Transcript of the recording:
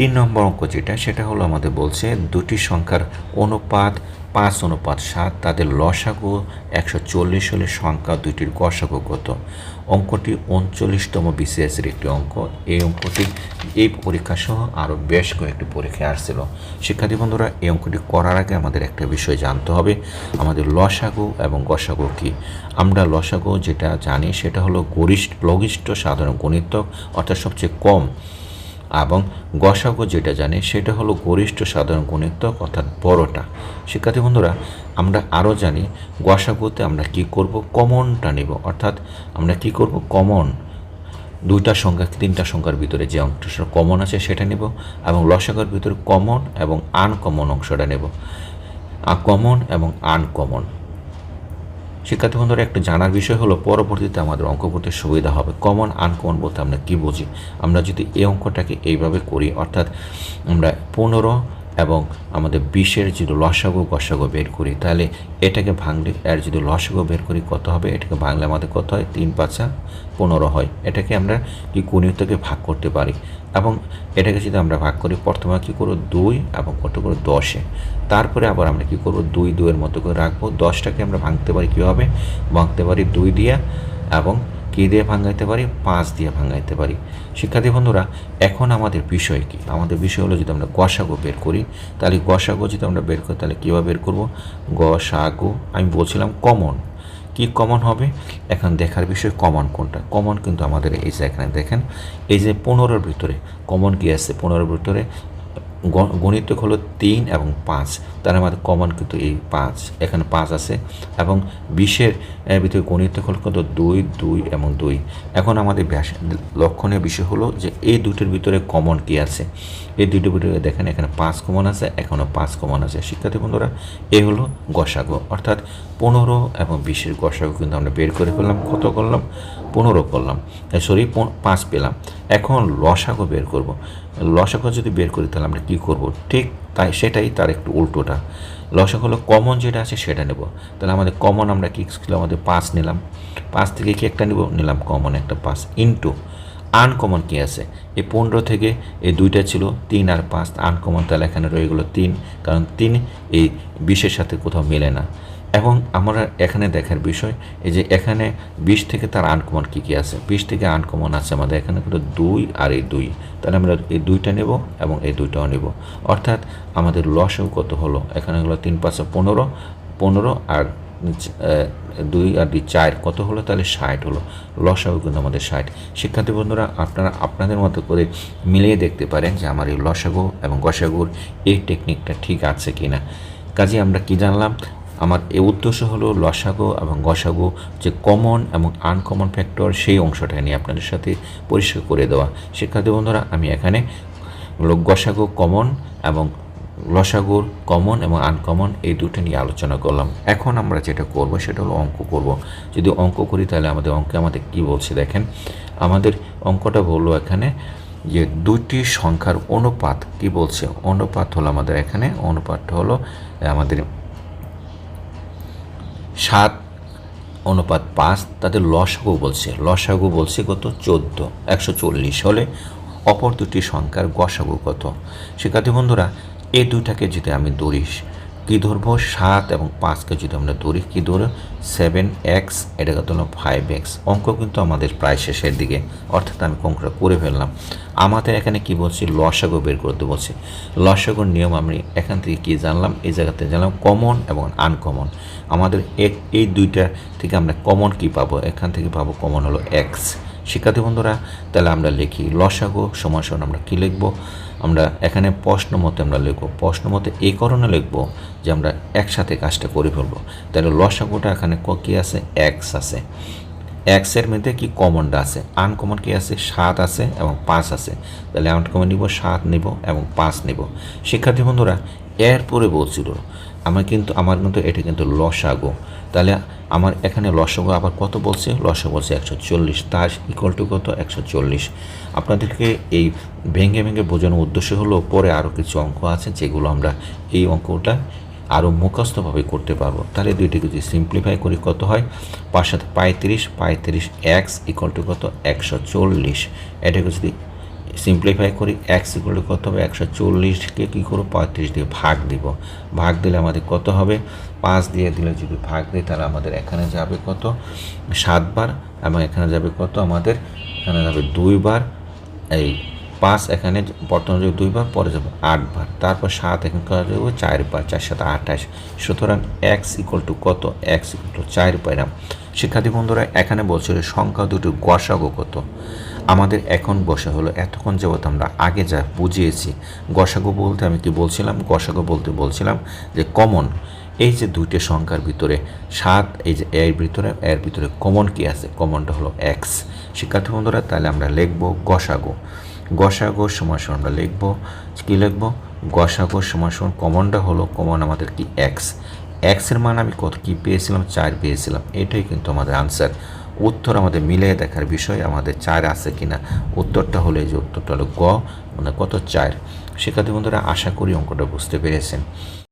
তিন নম্বর অঙ্ক যেটা, সেটা হলো আমাদের বলছে দুটি সংখ্যার অনুপাত পাঁচ অনুপাত সাত, তাদের লসাগু একশো চল্লিশ হলে সংখ্যা দুইটির গসাগু কত? অঙ্কটি উনচল্লিশতম বিসিএসের একটি অঙ্ক। এই অঙ্কটি এই পরীক্ষা সহ আরও বেশ কয়েকটি পরীক্ষায় আসছিল। শিক্ষার্থী বন্ধুরা, এই অঙ্কটি করার আগে আমাদের একটা বিষয় জানতে হবে। আমাদের লসাগু এবং গসাগু কী? আমরা লসাগু যেটা জানি, সেটা হলো গরিষ্ঠ, লঘিষ্ঠ সাধারণ গণিতক, অর্থাৎ সবচেয়ে কম এবং গসাগু যেটা জানি, সেটা হলো গরিষ্ঠ সাধারণ গুণিতক অর্থাৎ বড়টা। শিক্ষার্থী বন্ধুরা, আমরা আরও জানি গসাগুতে আমরা কি করব? কমনটা নেব। অর্থাৎ আমরা কি করব? কমন। দুইটা সংখ্যা, তিনটা সংখ্যার ভিতরে যে অংশটা কমন আছে, সেটা নেব এবং লসাগুর ভিতরে কমন এবং আনকমন অংশটা নেব। কমন এবং আনকমন। শিক্ষার্থী বন্ধুরা, একটা জানার বিষয় হলো, পরবর্তীতে আমাদের অঙ্ক করতে সুবিধা হবে। কমন আনকমন বলতে আমরা কী বুঝি? আমরা যদি এই অঙ্কটাকে এইভাবে করি, অর্থাৎ আমরা পনেরো এবং আমাদের বিশের যদি লসাগু, গসাগু বের করি, তাহলে এটাকে ভাঙলে এর যদি লসাগু বের করি, কত হবে? এটাকে ভাঙলে আমাদের কত হয়? তিন পাঁচা পনেরো হয়। এটাকে আমরা কি গুণিতকে ভাগ করতে পারি? এবং এটাকে যদি আমরা ভাগ করি, প্রথমে কী করব? দুই এবং কত করে দশে। তারপরে আবার আমরা কী করব? দুই, দুইয়ের মতো করে রাখব। দশটাকে আমরা ভাঙতে পারি কীভাবে? ভাঙতে পারি দুই দিয়া এবং কী দিয়ে ভাঙাইতে পারি? পাঁচ দিয়ে ভাঙাইতে পারি। শিক্ষার্থী বন্ধুরা, এখন আমাদের বিষয় কি? আমাদের বিষয় হলো যদি আমরা গসাগু বের করি, তাহলে গসাগো যদি আমরা বের করি, তাহলে কীভাবে বের করব? গসাগু আমি বলছিলাম কমন। কি কমন হবে? এখন দেখার বিষয় কমন কোনটা? কমন কিন্তু আমাদের এই যে এখানে দেখেন, এই যে পনেরোর ভিতরে, কমন কি আছে? পনেরোর ভিতরে গণিতক হলো তিন এবং পাঁচ। তার আমাদের কমন কিন্তু এই পাঁচ। এখানে পাঁচ আছে এবং বিশের ভিতরে গণিতক হলো কত দুই দুই এবং দুই। এখন আমাদের লক্ষণীয় বিষয় হলো যে এই দুটোর ভিতরে কমন কি আছে? এই দুটোর ভিতরে দেখেন এখানে পাঁচ কমন আছে এখনও পাঁচ কমন আছে। শিক্ষার্থী বন্ধুরা, এ হলো গসাগু। অর্থাৎ পনেরো এবং বিশের গসাগু কিন্তু আমরা বের করে ফেললাম। কত করলাম? পনেরো করলাম। সরি পাঁচ পেলাম। এখন লসাগু বের করব। লসাগু যদি বের করি, তাহলে আমরা কী করব? ঠিক তাই, সেটাই তার একটু উল্টোটা। লসাগু হলো কমন যেটা আছে, সেটা নেব। তাহলে আমাদের কমন আমরা কী ছিল? আমাদের পাঁচ নিলাম। পাঁচ থেকে কি একটা নিব? নিলাম কমন একটা পাঁচ ইন্টু আনকমন কি আছে? এই পনেরো থেকে এই দুইটা ছিল, তিন আর পাঁচ আনকমন তাহলে এখানে রয়ে গেলো তিন। কারণ তিন এই বিশের সাথে কোথাও মেলে না। এবং আমরা এখানে দেখার বিষয়, এই যে এখানে বিশ থেকে তার আনকমন কী কী আছে? বিশ থেকে আনকমন আছে আমাদের এখানে কিন্তু দুই আর এই দুই। তাহলে আমরা এই দুইটা নেব এবং এই দুইটাও নেব। অর্থাৎ আমাদের লসেও কত হলো? এখানে হলো তিন পাঁচশো পনেরো পনেরো আর দুই আর দুই চার, কত হলো? তাহলে ষাট হলো। লসাগু কিন্তু আমাদের ষাট। শিক্ষার্থী বন্ধুরা, আপনারা আপনাদের মতো করে মিলিয়ে দেখতে পারেন যে আমার এই লসাগু এবং গসাগুর এই টেকনিকটা ঠিক আছে কি না কাজে আমরা কি জানলাম? আমার এ উদ্দেশ্য হলো লসাগো এবং গসাগো যে কমন এবং আনকমন ফ্যাক্টর সেই অংশটা নিয়ে আপনাদের সাথে পরিষ্কার করে দেওয়া। শিক্ষার্থী বন্ধুরা, আমি এখানে গসাগো কমন এবং লসাগুর কমন এবং আনকমন এই দুটো নিয়ে আলোচনা করলাম। এখন আমরা যেটা করব সেটা হলো অঙ্ক করব। যদি অঙ্ক করি তাহলে আমাদের অঙ্কে আমাদের কি বলছে দেখেন? আমাদের অঙ্কটা বলল এখানে যে দুটি সংখ্যার অনুপাত কি বলছে? অনুপাত হলো আমাদের এখানে, অনুপাতটা হলো আমাদের সাত, অনুপাত পাঁচ তাদের লসাগু বলছে। লসাগু বলছে কত? চোদ্দ, একশো চল্লিশ। হলে অপর দুটি সংখ্যার গসাগু কত? শিক্ষার্থী বন্ধুরা এই দুইটাকে যদি আমি ধরিস কী ধরবো? সাত এবং পাঁচকে যদি আমরা ধরি, কী ধরো? সেভেন এক্স, এটা কত হলো? Five X. অঙ্ক কিন্তু আমাদের প্রায় শেষের দিকে। অর্থাৎ আমি অঙ্কটা করে ফেললাম। আমাদের এখানে কি বলছি? লসাগু বের করতে বলছি। লসাগুর নিয়ম আমি এখান থেকে কি জানলাম? এই জায়গাতে জানলাম কমন এবং আনকমন আমাদের এই দুইটা থেকে আমরা কমন কি পাবো? এখান থেকে পাবো কমন হলো এক্স শিক্ষার্থী বন্ধুরা, তাহলে আমরা লিখি, লসাগু, সমান আমরা কী লিখব? আমরা এখানে প্রশ্ন মতে আমরা লিখব প্রশ্ন মতে এই কারণে লিখব যে আমরা একসাথে কাজটা করে ফেলব। তাহলে লসাগুটা এখানে ক- কি আছে? এক্স আছে। এক্সের মধ্যে কি কমনটা আছে? আনকমন কি আছে? সাত আছে এবং পাঁচ আছে। তাহলে আনকমন নিব, সাত নিব এবং পাঁচ নিব। শিক্ষার্থী বন্ধুরা এরপরে বলছিল, আমার কিন্তু আমার কিন্তু এটা কিন্তু লসাগো। তাহলে আমার এখানে লসাগো আবার কত বলছে? লসা বলছে একশো চল্লিশ, তার ইকুয়াল টু কত? একশো চল্লিশ। আপনাদেরকে এই ভেঙে ভেঙে বোঝানোর উদ্দেশ্য হলো, পরে আরও কিছু অঙ্ক আছে যেগুলো আমরা এই অঙ্কটা আরও মুখস্থভাবে করতে পারব। তাহলে দুইটি যদি সিম্পলিফাই করি, কত হয়? পাঁচ সাথে পঁয়ত্রিশ পঁয়ত্রিশ এক্স ইকুয়াল টু কত? একশো চল্লিশ। এটাকে যদি সিম্পলিফাই করি এক্স ইকুয়াল কত হবে? একশো চল্লিশকে কী করব? পঁয়ত্রিশ দিয়ে ভাগ দিব। ভাগ দিলে আমাদের কত হবে? পাঁচ দিয়ে দিলে যদি ভাগ দিই, তাহলে আমাদের এখানে যাবে কত? সাতবার, এবং এখানে যাবে কত আমাদের? এখানে যাবে দুইবার। এই পাঁচ এখানে বর্তমানে যাবে দুইবার, পরে যাবে আটবার। তারপর সাত এখানে করা যাবে চারবার, চার সাথে আঠাশ। সুতরাং এক্স ইকুয়াল টু কত? এক্স ইকুয়াল টু চার পাইলাম। শিক্ষার্থী বন্ধুরা, এখানে বলছিল সংখ্যা দুটির গসাগো কত? আমাদের এখন বসা হলো এতক্ষণ যাবত আমরা আগে যা বুঝিয়েছি, গসাগো বলতে আমি কি বলছিলাম? গসাগো বলতে বলছিলাম যে কমন এই যে দুইটি সংখ্যার ভিতরে সাত, এই যে এর ভিতরে এর ভিতরে কমন কি আছে? কমনটা হলো এক্স শিক্ষার্থী বন্ধুরা, তাহলে আমরা লিখব গসাগো। গসাগো সমান সমান আমরা লিখব, কী লিখব? গসাগো সমান সমান কমনটা হলো কমন আমাদের কি এক্স এক্সের মান আমি কত, কী পেয়েছিলাম? চার পেয়েছিলাম। এটাই কিন্তু আমাদের আনসার উত্তর আমাদের মিলিয়ে দেখার বিষয়, আমাদের চার আছে কিনা। উত্তরটা হলে যে উত্তরটা হলো গ মানে কত চার? শিক্ষার্থী বন্ধুরা, আশা করি অঙ্কটা বুঝতে পেরেছেন।